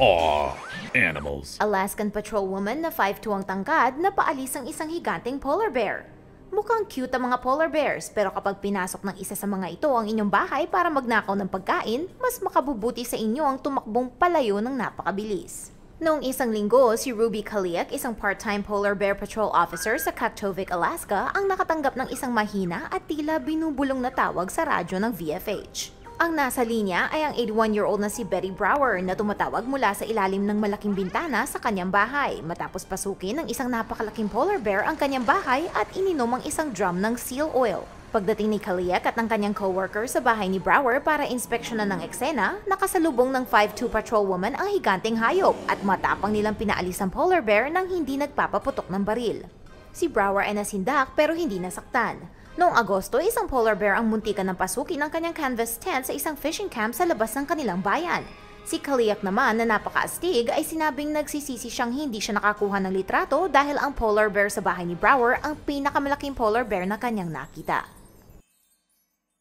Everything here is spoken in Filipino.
Aw, animals. Alaskan patrolwoman na 5'2 ang tangkad na paalis ang isang higanteng polar bear. Mukhang cute ang mga polar bears pero kapag pinasok ng isa sa mga ito ang inyong bahay para magnakaw ng pagkain, mas makabubuti sa inyo ang tumakbong palayo ng napakabilis. Noong isang linggo, si Ruby Kaliak, isang part-time Polar Bear Patrol Officer sa Kaktovik, Alaska, ang nakatanggap ng isang mahina at tila binubulong na tawag sa radyo ng VFH. Ang nasa linya ay ang 81-year-old na si Betty Brower na tumatawag mula sa ilalim ng malaking bintana sa kanyang bahay matapos pasukin ng isang napakalaking polar bear ang kanyang bahay at ininom ang isang drum ng seal oil. Pagdating ni Kaliak at ng kanyang coworker sa bahay ni Brower para inspeksyonan ng eksena, nakasalubong ng 5'2 patrolwoman ang higanteng hayop at matapang nilang pinaalis ang polar bear nang hindi nagpapaputok ng baril. Si Brower ay nasindak pero hindi nasaktan. Noong Agosto, isang polar bear ang muntikan ng pasukin ng kanyang canvas tent sa isang fishing camp sa labas ng kanilang bayan. Si Kaliak naman na napakaastig ay sinabing nagsisisi siyang hindi siya nakakuha ng litrato dahil ang polar bear sa bahay ni Brower ang pinakamalaking polar bear na kanyang nakita.